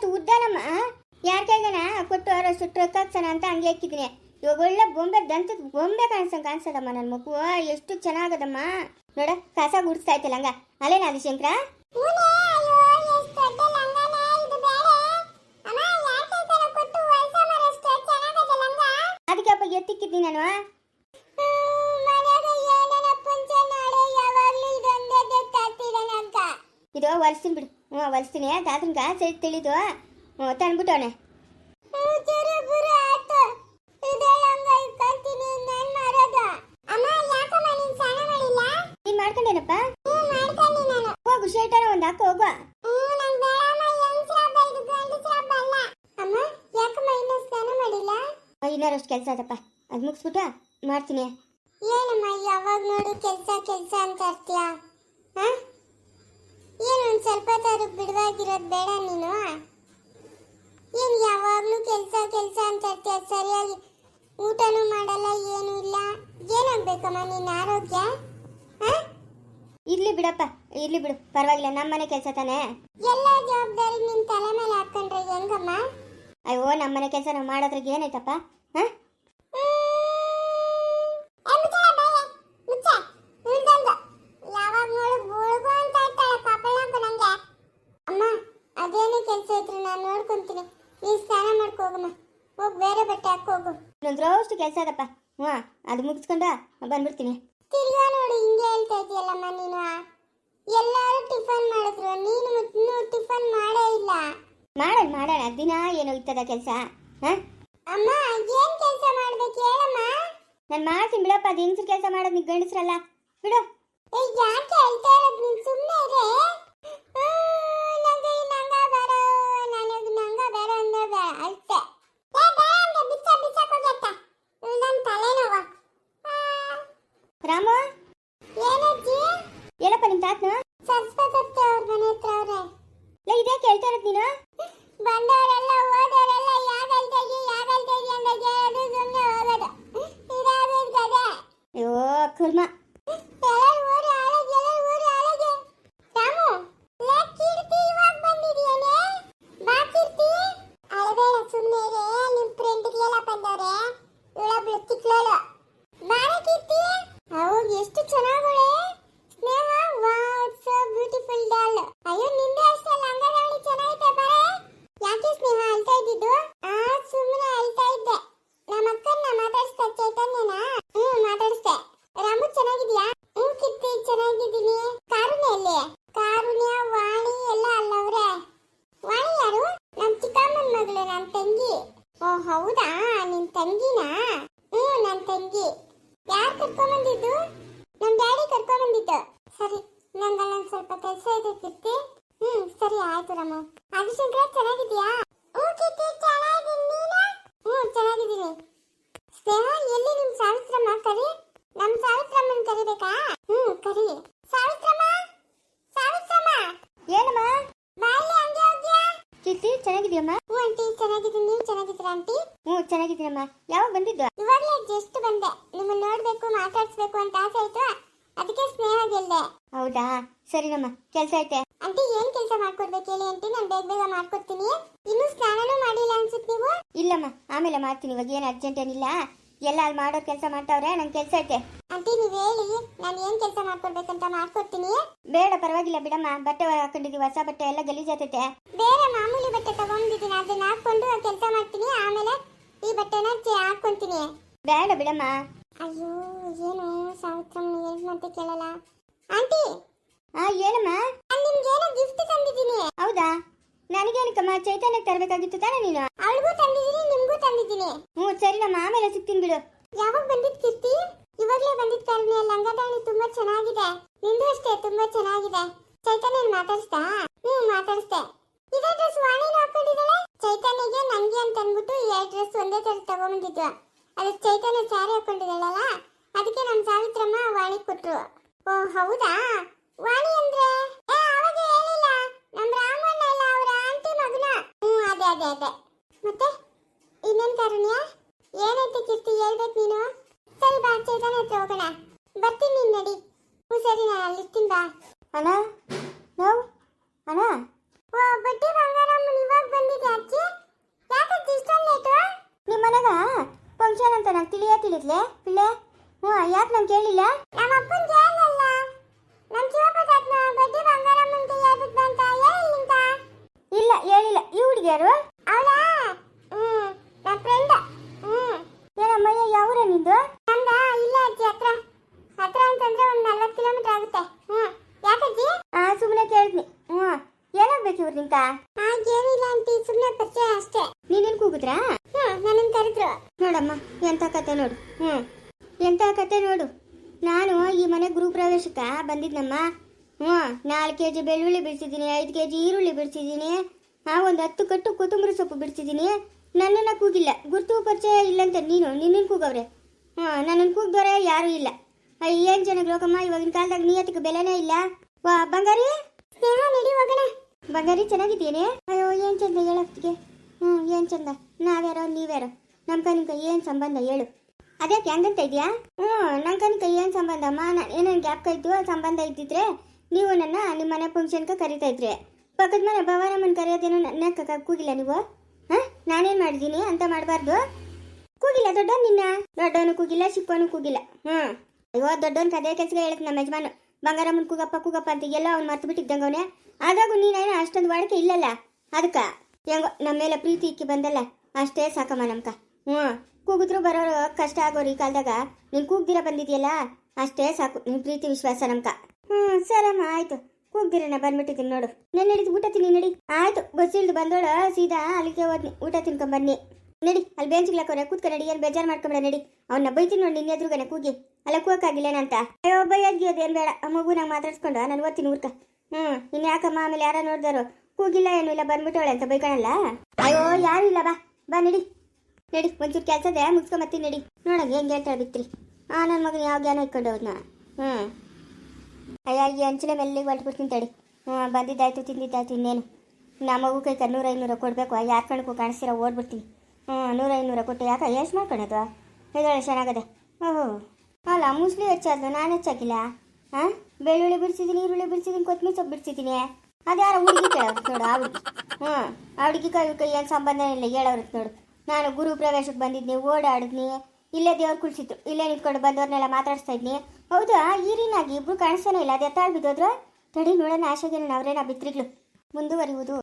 ಅಷ್ಟು ಉದ್ದಾನಮ್ಮ ಯಾರ ಕೈಗನ ಕೊಟ್ಟು ಅವರಷ್ಟು ಟ್ರಕ್ ಹಾಕ್ಸೋಣ ಅಂತ ಹಂಗೆ ಹಾಕಿದ್ದೀನಿ. ಇವಾಗ ಒಳ್ಳೆ ಬೊಂಬೆ ದಂತದ ಬೊಂಬೆ ಕಾಣಿಸಂಗೆ ಕಾಣಿಸೋದಮ್ಮ ನನ್ನ ಮಗು. ಎಷ್ಟು ಚೆನ್ನಾಗದಮ್ಮ. ನೋಡ ಕಸ ಗುಡಿಸ್ತಾ ಇತ್ತಲ್ಲ ಹಂಗ. ಅಲ್ಲೇನ ಆದಿಶಂಕರ? ಅದಕ್ಕೆ ಅಪ್ಪ ಎತ್ತಿಕ್ಕಿದ್ದೀನಿ ನಾನು ಇದು ಒರೆಸ್ತೀನಿ ಬಿಡು. ಹ್ಞೂ ಹೊಲಿಸ್ತೀನಿ ತಾತನ್ಗ ಸರಿ ತಿಳಿದು. ಹ್ಞೂ ತಂದ್ಬಿಟ್ಟವನೆ ಮಾಡ್ಕೊಂಡೇನಪ್ಪ? ಹೋಗು ಒಂದು ಹಾಕೋ ಹೋಗು. ಇನ್ನೂರಷ್ಟು ಕೆಲಸ ಅದಪ್ಪ ಅದು ಮುಗಿಸ್ಬಿಟ್ಟು ಮಾಡ್ತೀನಿ. ಏನಮ್ಮ ಯಾವಾಗ ನೋಡಿ ಕೆಲಸ ಕೆಲಸ ಅಂತ ಅರ್ತೀಯ ಹ? ಏನು ಒಂದ್ ಸ್ವಲ್ಪ ತಾರು ಬಿಡುವಾಗಿರೋದ್ ಬೇಡ ನೀನು? ಏನು ಯಾವಾಗಲೂ ಕೆಲಸ ಕೆಲಸ ಅಂತ ಇರ್ತೀಯ? ಸರಿಯಾಗಿ ಊಟನೂ ಮಾಡಲ್ಲ ಏನೂ ಇಲ್ಲ. ಏನಾಗಬೇಕಮ್ಮ ನಿನ್ನ ಆರೋಗ್ಯ? ಹ? ಇರ್ಲಿ ಬಿಡಪ್ಪ ಇರ್ಲಿ ಬಿಡು. ಪರವಾಗಿಲ್ಲ ನಮ್ಮನೆ ಕೆಲಸ ತಾನೇ. ಎಲ್ಲ ಜವಾಬ್ದಾರಿ ನಿನ್ ತಲೆ ಮೇಲೆ ಹಾಕೊಂಡ್ರೆ ಹೆಂಗಮ್ಮ? ಅಯ್ಯೋ ನಮ್ಮನೆ ಕೆಲಸ ನಾವು ಮಾಡೋದ್ರಿಗೆ ಏನಾಯ್ತಪ್ಪ? ಹಾಂ ಏ, ಮುಚ್ಚಳ ಬಾಯ, ಮುಚ್ಚ. ಇಳ್ದಂದು. ಯಾವಾಗ ನೋಡು ಗುಳ್ಗು ಅಂತ ಇರ್ತಾಳೆ ಪಾಪಳ್ನಂಕು ನಂಗೆ. ಅಮ್ಮ ಅದೇನೇ ಕೆಲಸ ಇದ್ರು ನಾನು ನೀನ್ ಸ್ನಾನ ಮಾಡ್ಕೊ ಹೋಗಮ್ಮ ಹೋಗ್ ಬೇರೆ ಬಟ್ಟೆ ಹಾಕೋ ಹೋಗು. ನಂತರ ಅಷ್ಟು ಕೆಲಸ ಅದಪ್ಪ. ಹ್ಞೂ ಅದು ಮುಗಿಸ್ಕೊಂಡು ಬಂದ್ಬಿಡ್ತೀನಿ. ತಿರ್ಗಾ ನೋಡಿ ಹಿಂಗೆ ಹೇಳ್ತಾ ಇದೆಯಲ್ಲಮ್ಮ ನೀನು. ಎಲ್ಲರೂ ಟಿಫನ್ ಮಾಡಿದ್ರು ನೀನು ಇನ್ನೂ ಟಿಫನ್ ಮಾಡೇ ಇಲ್ಲ. ಮಾಡೋಣ ಮಾಡೋಣ. ದಿನ ಏನು ಇತ್ತದ ಕೆಲಸ ಹಾಂ? ಅಮ್ಮ ಏನು ಕೆಲಸ ಮಾಡ್ಬೇಕು ಹೇಳಮ್ಮ. ನಾನು ಮಾಡ್ತೀನಿ ಬಿಡಪ್ಪ ಅದು ಹೆಂಗ್ಸ್ರ ಕೆಲಸ ಮಾಡೋದು ನೀವು ಗಂಡಸ್ರಲ್ಲ. ಬಿಡು. ಏ ಯಾಕೆ ಹೇಳ್ತಾ ಇರೋದು ನೀನು ಸುಮ್ಮನೆ ಇರೇ ನಂಗೆ ಈ ನಂಗ ಬೇಡ ನನಗೆ ನಂಗ ಬೇಡ ಅಂದ್ರೆ ಬೇಡ ಅಷ್ಟೇ ಏ ಬೇಡ ಅಂದ್ರೆ ಬಿಚ್ಚ ಬಿಚ್ಚಕ್ ಹೋಗತ್ತ ನನ್ನ ತಲೆನೋವ ರಾಮು ಏನಜ್ಜಿ ಏನಪ್ಪ ನಿಮ್ ತಾತನ ಸರಸ್ವತಿ ಅವ್ರ ಮನೆ ಹತ್ರ ಅವ್ರೆ. ಲೇ ಇದೇ ಕೇಳ್ತಾ ಇರೋದು ನೀನು? ಬಂದವರೆಲ್ಲ ಹೋದವರೆಲ್ಲ ಯಾಗಲ್ತಾ ಇದೀಯ ಯಾಗಲ್ತಾ ಇದೀಯ ಅಂತ ಕೇಳೋದು ಸುಮ್ಮನೆ ಹೋಗೋದು. ಇದಾಗೋದು ಕದೆ ಅಯ್ಯೋ ಕುರ್ಮ ಎಲ್ಲರೂ ಓಡಿ ಹಾಳಾಗಿ ಎಲ್ಲರೂ ಓಡಿ ಹಾಳಾಗಿ ರಾಮು ಲೇ ಕೀರ್ತಿ ಇವಾಗ ಬಂದಿದ್ಯೇನೆ ಬಾ ಕೀರ್ತಿ ಅಳಬೇಡ ಸುಮ್ಮನೆ ಇರೇ ನಿಮ್ ಫ್ರೆಂಡ್ಗೆಲ್ಲ ಬಂದವ್ರೆ ಇವಳೊಬ್ಳು ಚಿಕ್ಕಳೋಳು ಬಾರೆ ಕೀರ್ತಿ ಅವಾಗ ಎಷ್ಟು ಚೆನ್ನಾಗಳೆ Sneha wow so beautiful doll ಅಯ್ಯೋ ನಿಂದೆ ಅಷ್ಟೇ ಲಂಗದಾವಳಿ ಚೆನ್ನಾಗೈತೆ ಬಾರೆ ಯಾಕೆ ಸ್ನೇಹ ಅಳ್ತಾ ಇದ್ದಿದ್ದು ಆ ಸುಮ್ಮನೆ ಅಳ್ತಾ ಇದ್ದೆ ನಮ್ಮ ಅಕ್ಕನ್ನ ಮಾತಾಡಿಸ್ತಾ ಚೈತನ್ಯನ ಹ್ಮ್ ಮಾತಾಡಿಸ್ದೆ ರಾಮು ಚೆನ್ನಾಗಿದ್ಯಾ ಹ್ಮ್ ಕಿತ್ತಿ ಚೆನ್ನಾಗಿದ್ದೀನಿ ಕಾರುಣ್ಯ ಎಲ್ಲಿ ಕಾರುಣ್ಯ ವಾಣಿ ಎಲ್ಲ ಅಲ್ಲವ್ರೆ ವಾಣಿ ಯಾರು ನಮ್ ಚಿಕ್ಕಮ್ಮನ ಮಗಳು ನನ್ ತಂಗಿ ಓ ಹೌದಾ ನಿನ್ ತಂಗಿನಾ ಹ್ಮ್ ನನ್ ತಂಗಿ ಯಾರು ಕರ್ಕೊಂಬಂದಿದ್ದು ನಮ್ ಡ್ಯಾಡಿ ಕರ್ಕೊಂಬಂದಿದ್ದು ಸರಿ ನಂಗಲ್ಲೊಂದ್ ಸ್ವಲ್ಪ ಕೆಲಸ ಇದೆ ಕೀರ್ತಿ ಹ್ಮ್ ಸರಿ ಆಯ್ತು ರಾಮು ಆದಿಶಂಕರ ಚೆನ್ನಾಗಿದ್ಯಾ ಕೀರ್ತಿ ಚೆನ್ನಾಗಿದ್ದೀನಿ. ನೀನು? ಹ್ಞೂ ಚೆನ್ನಾಗಿದ್ದೀನಿ. ಸ್ನೇಹ ಎಲ್ಲಿ ನಿಮ್ಮ ಸಾವಿತ್ರಮ್ಮ? ಕರಿ. ನಮ್ಮ ಸಾವಿತ್ರಮ್ಮನ ಕರಿಬೇಕಾ? ಹ್ಮ್ ಕರಿ. ಸಾವಿತ್ರಮ್ಮ? ಸಾವಿತ್ರಮ್ಮ? ಏನಮ್ಮ? ಬಾಯಲ್ಲಿ ಹಂಗೆ ಹೋಗ್ಯಾ? ಕೀರ್ತಿ ಚೆನ್ನಾಗಿದ್ಯಮ್ಮ ಹ್ಞೂ ಆಂಟಿ ಚೆನ್ನಾಗಿದ್ದೀನಿ. ನೀವು ಚೆನ್ನಾಗಿದ್ದೀರಾ ಆಂಟಿ? ಹ್ಞೂ ಚೆನ್ನಾಗಿದ್ದೀನಮ್ಮ. ಯಾವಾಗ ಬಂದಿದ್ದು? ಇವಾಗಲೇ ಜಸ್ಟ್ ಬಂದೆ. ನಿಮ್ಮನ್ನ ನೋಡಬೇಕು ಮಾತಾಡಿಸ್ಬೇಕು ಅಂತ ಆಸೆ ಆಯ್ತು. ಅದಕ್ಕೆ ಸ್ನೇಹ ಗೆಲ್ದೆ. ಹೌದಾ? ಸರಿನಮ್ಮ. ಕೆಲಸ ಐತೆ. ಆಂಟಿ ಏನ್ ಕೆಲಸ ಮಾಡ್ಕೊಡ್ಬೇಕು ಹೇಳಿ ಆಂಟಿ ನಾನು ಬೇಗ ಬೇಗ ಮಾಡ್ಕೊಡ್ತೀನಿ. ಇನ್ನು ಸ್ನಾನನೂ ಮಾಡಿಲ್ಲ ಅನ್ಸುತ್ತೆ ನೀವು? ಇಲ್ಲಮ್ಮ ಆಮೇಲೆ ಮಾಡ್ತೀನಿ. ಇವಾಗ ಏನು ಅರ್ಜೆಂಟ್ ಏನಿಲ್ಲ. ಎಲ್ಲ ಅಲ್ಲಿ ಮಾಡೋ ಕೆಲಸ ಮಾಡ್ತಾವ್ರೆ ನನ್ ಕೆಲಸ ಐತೆ. ಆಂಟಿ ನೀವು ಹೇಳಿ. ನಾನು ಏನ್ ಕೆಲಸ ಮಾಡ್ಕೊಡ್ಬೇಕಂತ ಮಾಡ್ಕೊಡ್ತೀನಿ. ಬೇಡ ಪರವಾಗಿಲ್ಲ ಬಿಡಮ್ಮ. ಬಟ್ಟೆ ಹಾಕೊಂಡಿದೀವಿ ಹೊಸ ಬಟ್ಟೆ ಎಲ್ಲ ಗಲೀಜಾತೈತೆ ಬೇರೆ ಮಾಮೂಲಿ ಬಟ್ಟೆ ತಗೊಂಡಿದ್ದೀನಿ. ಅದನ್ನ ಹಾಕೊಂಡು ಕೆಲಸ ಮಾಡ್ತೀನಿ. ಆಮೇಲೆ ಈ ಬಟ್ಟೆನ ಹಾಕೊಂತೀನಿ. ಬೇಡ ಬಿಡಮ್ಮ. ಅಯ್ಯೋ ಏನು ಸಾವಿತ್ರಮ್ಮ ಏನು ಮತ್ತೆ ಕೇಳಲ್ಲ. ಆಂಟಿ ಆ ಏನಮ್ಮ? ನಾನು ನಿಮ್ಗೆ ಏನೋ ಗಿಫ್ಟ್ ತಂದಿದ್ದೀನಿ. ಹೌದಾ? ನನಗೇನಕ್ಕಮ್ಮ ಚೈತನ್ಯಕ್ಕೆ ತರಬೇಕಾಗಿತ್ತು ತಾನೇ ನೀನು? ಅವಳಿಗೂ ತಂದಿದ್ದೀನಿ ನಿಮಗೂ ತಂದಿದ್ದೀನಿ. ಹ್ಞೂ ಸರಿನಮ್ಮ ಆಮೇಲೆ ಸಿಗ್ತೀನಿ ಬಿಡು. ಯಾವಾಗ ಬಂದಿದ್ ಕೀರ್ತಿ? ಇವಾಗ್ಲೇ ಬಂದಿದ್ ಕಾರಣ ಲಂಗದಾಳಿ ತುಂಬಾ ಚೆನ್ನಾಗಿದೆ. ನಿಂದು ಅಷ್ಟೇ ತುಂಬಾ ಚೆನ್ನಾಗಿದೆ. ಚೈತನ್ಯನ್ ಮಾತಾಡ್ಸ್ತಾ? ಹ್ಮ್ ಮಾತಾಡ್ಸ್ದೆ ಇದೇ ಡ್ರೆಸ್ ವಾಣಿ ಹಾಕೊಂಡಿದ್ದಾಳೆ? ಚೈತನ್ಯಗೆ ನಂಗೆ ಅಂತ ಅಂದ್ಬಿಟ್ಟು ಈ ಡ್ರೆಸ್ ಒಂದೇ ತರ ತಗೊಂಬಂದಿದ್ವು ಅದಕ್ಕೆ ಚೈತನ್ಯ ಸ್ಯಾರಿ ಹಾಕೊಂಡಿದ್ದಾಳಲ್ಲ? ಅದಕ್ಕೆ ನಮ್ಮ ಸಾವಿತ್ರಮ್ಮ ವಾಣಿ ಕೊಟ್ರು. ಓ ಹೌದಾ? ವಾಣಿ ಅಂದ್ರೆ? ಏ ಅವಾಗ ಹೇಳಿಲ್ಲ. ನಮ್ಮ ರಾಮಣ್ಣ ಇಲ್ಲ ಅವ್ರ ಆಂಟಿ ಮಗನ. ಹ್ಮ್ ಅದೇ ಅದೇ ಅದೇ. ಮತ್ತೆ? ಇನ್ನೇನ್ ಕಾರುಣ್ಯ? ಏನೈತೆ ಕೀರ್ತಿ ಹೇಳ್ಬೇಕು ನೀನು? ಸರಿ ಬಾ ಹತ್ರ ಹೋಗೋಣ. ಬರ್ತೀನಿ ನೀನ್ ನಡಿ. ಹ್ಞೂ ಸರಿ ನಾನು ಅಲ್ಲಿರ್ತೀನಿ ಬಾ. ಅಣ್ಣ? ನಾವು? ಅಣ್ಣ? ಓ ಬಟ್ಟಿ ಬಂಗಾರಮ್ಮನ ಇವಾಗ ಬಂದಿದೆ ಅಜ್ಜಿ ಯಾಕಜ್ಜಿ ಇಷ್ಟೊಂದು ಲೇಟು ನಿಮ್ಮ ಮನೆಗ ಫಂಕ್ಷನ್ ಅಂತ ನಂಗೆ ತಿಳಿಯ ತಿಳಿದ್ಲೆ? ಪಿಳ್ಳೆ? ಹ್ಞೂ ಯಾಕೆ ನಂಗೆ ಕೇಳಿಲ್ಲ? ನಮ್ಮ ಅಪ್ಪನ್ ಕೇಳಲ್ಲ ನಮ್ಮ ಶಿವಪ್ರಸಾದ್ನ ಬಡ್ಡಿ ಬಂಗಾರಮ್ಮಂತ ಹೇಳ್ಬಿಟ್ಟು ಅಂತ ಹೇಳಿಲ್ಲ ಇಲ್ಲ ಹೇಳಿಲ್ಲ. ಈ ಹುಡುಗಿಯರು? ಅವಳ ಹ್ಮ್ ನನ್ನ ಫ್ರೆಂಡ್ ಹ್ಮ್. ಏನಮ್ಮಯ್ಯ ಯಾವೂರ ನಿಂದು? ನಮ್ದ ಇಲ್ಲ ಅಜ್ಜಿ ಹತ್ರ. ಹತ್ರ ಅಂತಂದ್ರೆ ಒಂದ್ ನಲ್ವತ್ತು ಕಿಲೋಮೀಟರ್ ಆಗುತ್ತೆ. ಹ್ಮ್. ಯಾಕಜ್ಜಿ ಆ ಸುಮ್ಮನೆ ಕೇಳಿದ್ನಿ. ಹ್ಞೂ ಏನಾಗ್ಬೇಕು ಇವ್ರು ನಿಂಕ ಹಾಗೇನಿಲ್ಲ ಆಂಟಿ ಸುಮ್ಮನೆ ಪರಿಚಯ ಅಷ್ಟೇ. ನೀನೇನು ಕೂಗಿದ್ರಾ? ಹ್ಮ್ ನನ್ನನ್ನು ಕರೆದ್ರು. ನೋಡಮ್ಮ ಎಂಥ ಕತೆ ನೋಡು. ಹ್ಞೂ ಎಂಥ ಕತೆ ನೋಡು. ನಾನು ಈ ಮನೆ ಗೃಹಪ್ರವೇಶಕ್ಕೆ ಬಂದಿದ್ನಮ್ಮ. ಹ್ಞೂ, ನಾಲ್ಕು ಕೆ ಜಿ ಬೆಳ್ಳುಳ್ಳಿ ಬಿಡಿಸಿದ್ದೀನಿ, ಐದು ಕೆ ಜಿ ಈರುಳ್ಳಿ ಬಿಡಿಸಿದ್ದೀನಿ, ಆ, ಒಂದು ಹತ್ತು ಕಟ್ಟು ಕೊತ್ತಂಬರಿ ಸೊಪ್ಪು ಬಿಡಿಸಿದ್ದೀನಿ. ನನ್ನನ್ನು ಕೂಗಿಲ್ಲ. ಗುರುತು ಪರಿಚಯ ಇಲ್ಲಂತ ನೀನು, ನಿನ್ನನ್ನು ಕೂಗವ್ರೆ. ಹ್ಞೂ, ನನ್ನನ್ನು ಕೂಗ್ದವ್ರೆ ಯಾರೂ ಇಲ್ಲ. ಏನು ಚೆನ್ನಾಗಿ ಲೋಕಮ್ಮ, ಇವಾಗಿನ ಕಾಲದಾಗ ನಿಯತ್ತಿಗೆ ಬೆಲೆನೇ ಇಲ್ಲ. ವಾ, ಬಂಗಾರಿ? ಸ್ನೇಹ ನಡಿ ಹೋಗೋಣ. ಬಂಗಾರಿ ಚೆನ್ನಾಗಿದ್ದೀನಿ ಅಯ್ಯೋ, ಏನು ಚಂದ ಹೇಳೋತ್ತಿಗೆ ಹ್ಞೂ, ಏನು ಚಂದ. ನಾವ್ಯಾರೋ, ನೀವ್ಯಾರೋ. ನಮ್ಕ ನಿಮ್ಗೆ ಏನು ಸಂಬಂಧ ಹೇಳು. ಅದ್ಯಾಕೆ ಹೆಂಗಂತ ಇದೆಯಾ? ಹ್ಞೂ ನಂಗನ್ಕ ಏನು ಸಂಬಂಧ ಅಮ್ಮ? ನಾನು ಏನೇನು ಗ್ಯಾಪ್ ಇದ್ದು ಸಂಬಂಧ ಇದ್ದಿದ್ರೆ ನೀವು ನನ್ನ ನಿಮ್ಮ ಮನೆ ಫಂಕ್ಷನ್ಗೆ ಕರಿತಾ ಇದ್ರಿ. ಪಕ್ಕದ ಮನೆ ಭವಾನಮ್ಮನ ಕರೆಯೋದೇನೋ ನನ್ನ ಕಕ್ಕ, ಕೂಗಿಲ್ಲ ನೀವು? ಹಾಂ? ನಾನೇನು ಮಾಡಿದ್ದೀನಿ ಅಂತ ಮಾಡಬಾರ್ದು? ಕೂಗಿಲ್ಲ ದೊಡ್ಡ ನಿನ್ನ? ದೊಡ್ಡವನು ಕೂಗಿಲ್ಲ ಚಿಕ್ಕವನು ಕೂಗಿಲ್ಲ. ಹ್ಞೂ. ಅಯ್ಯೋ ದೊಡ್ಡವನು ಕದೇ ಕೆಲಸ ಹೇಳಿದ್ ನಮ್ಮ ಯಜಮಾನ ಬಂಗಾರಮ್ಮನ ಕೂಗಪ್ಪ ಕೂಗಪ್ಪ ಅಂತ ಎಲ್ಲ ಅವ್ನು ಮರ್ತು ಬಿಟ್ಟಿದ್ದಂಗೆ ಅವನೇ. ಆದಾಗೂ ನೀನೇನು ಅಷ್ಟೊಂದು ವಾಡಿಕೆ ಇಲ್ಲಲ್ಲ? ಅದಕ್ಕೆ? ಹೆಂಗೋ ನಮ್ಮ ಮೇಲೆ ಪ್ರೀತಿ ಇಕ್ಕಿ ಬಂದಲ್ಲ? ಅಷ್ಟೇ ಸಾಕಮ್ಮ ನಮ್ಕ. ಹ್ಞೂ. ಕೂಗಿದ್ರು ಬರೋರು ಕಷ್ಟ ಆಗೋರು ಈ ಕಾಲದಾಗ. ನೀನು ಕೂಗ್ದಿರ ಬಂದಿದ್ಯಲ್ಲ? ಅಷ್ಟೇ ಸಾಕು. ನಿನ್ ಪ್ರೀತಿ, ವಿಶ್ವಾಸ ನಮ್ಕ. ಹ್ಞೂ ಸರಮ್ಮ, ಆಯ್ತು. ಕೂಗ್ದಿರನ ಬಂದ್ಬಿಟ್ಟಿದ್ದೀನಿ ನೋಡು. ನಾನು ನಡೀತು ಊಟ ತಿನ್ನಿ, ನಡಿ. ಆಯ್ತು, ಬಸ್ ಬಂದೋಳ ಬಂದೋಳು, ಸೀದಾ ಅಲ್ಲಿಗೆ ಹೋದ್ನಿ. ಊಟ ತಿನ್ಕೊಂಬನ್ನಿ ನಡಿ, ಅಲ್ಲಿ ಬೆಂಚ್ಗ್ಲಾಕೋರೆ ಕೂತ್ಕ ನಡಿ, ಏನು ಬೇಜಾರು ಮಾಡ್ಕೊಂಬೇಡ, ನಡಿ. ಅವ್ನ ಬೈತೀನಿ ನೋಡಿ ನಿನ್ನ ಎದುರುಗನೆ ಕೂಗಿ. ಅಲ್ಲ ಕೂಗಕ್ಕಾಗಿಲ್ಲೇನಂತ ಅಯ್ಯೋ ಬೈಯದ್ಗಿಯೋದು ಏನು ಬೇಡ. ಮಗು ನಂಗೆ ಮಾತಾಡ್ಸ್ಕೊಂಡು, ನಾನು ಓದ್ತೀನಿ ಊರ್ಕ. ಹ್ಞೂ ಇನ್ನು ಯಾಕಮ್ಮ ಆಮೇಲೆ ಯಾರ ನೋಡ್ದಾರು ಕೂಗಿಲ್ಲ, ಏನು ಇಲ್ಲ, ಬಂದ್ಬಿಟ್ಟವಳೆ ಅಂತ ಬೈಕೊಳಲ್ಲ ಅಯ್ಯೋ, ಯಾರು ಇಲ್ಲ, ಬಾ. ಬಾ, ನಡಿ. ನಡಿ, ಒಂಚೂರು ಕೆಲಸದೆ ಮುಗಿಸ್ಕೊಂಬತ್ತೀನಿ ನಡಿ. ನೋಡಂಗೆ ಹೆಂಗೆ ಹೇಳ್ತಾ ಬಿತ್ರಿ. ಹಾಂ ನನ್ನ ಮಗನ ಯಾವ ಜ್ಞಾನ ಇಟ್ಕೊಂಡು ಹೋದ್ನ? ಹ್ಞೂ ಅಯ್ಯ, ಈ ಮೆಲ್ಲಿಗೆ ಹೊಲ್ಟ್ಬಿಡ್ತೀನಿ ತಡಿ. ಹ್ಞೂ ಬಂದಿದ್ದಾಯ್ತು, ತಿಂದಿದ್ದಾಯ್ತು ಇನ್ನೇನು. ನಮ್ಮ ಮಗು ಕೈ ನೂರ ಐನೂರ ಕೊಡಬೇಕು ಯಾರು ಕಣಕ್ಕೂ ಕಾಣಿಸ್ತೀರ ಓಡ್ಬಿಡ್ತೀನಿ. ಹ್ಞೂ ನೂರ ಐನೂರ ಕೊಟ್ಟು ಯಾಕೆ ಎಷ್ಟು ಮಾಡ್ಕೊಳೋದು? ಇದೊಳ್ಳೆ ಚೆನ್ನಾಗದೆ ಓಹೋ. ಅಲ್ಲ, ಮುಸ್ಲಿ ಹೆಚ್ಚಾದ್ರು ನಾನು ಹೆಚ್ಚಾಗಿಲ್ಲ? ಹಾಂ ಬೆಳ್ಳುಳ್ಳಿ ಬಿಡಿಸಿದ್ದೀನಿ ಈರುಳ್ಳಿ ಬಿಡಿಸಿದ್ದೀನಿ ಕೊತ್ತಂಬರಿ ಸೊಪ್ಪು ಬಿಡಿಸಿದ್ದೀನಿ ಅದ್ಯಾರ ಹುಡುಗಿ ಕೇಳೋರು ನೋಡು, ಆ ಹುಡುಗಿ. ಹ್ಞೂ ಆ ಹುಡುಗಿ ಕೈ ಏನು ಸಂಬಂಧ ಇಲ್ಲ, ಹೇಳೋರು ನೋಡು. ನಾನು ಗುರು ಪ್ರವೇಶಕ್ಕೆ ಬಂದಿದ್ನಿ, ಓಡಾಡಿದ್ನಿ, ಇಲ್ಲೇ ದೇವ್ರು ಕುಳಿಸಿತ್ತು. ಇಲ್ಲೇ ನಿಂತ್ಕೊಂಡು ಬಂದವ್ರನ್ನೆಲ್ಲ ಮಾತಾಡಿಸ್ತಾ ಇದ್ನಿ. ಹೌದಾ? ಈರಿನಾಗಿ ಇಬ್ರು ಕಾಣಿಸ್ತಾನೆ ಇಲ್ಲ, ಅದೇ ಬಿದ್ದೋದ್ರು ತಡಿ ನೋಡೋಣ ಆಶೆಗೆ ಅವರೇನ ಬಿತ್ರಿಗಳು? ಮುಂದುವರಿಯುವುದು.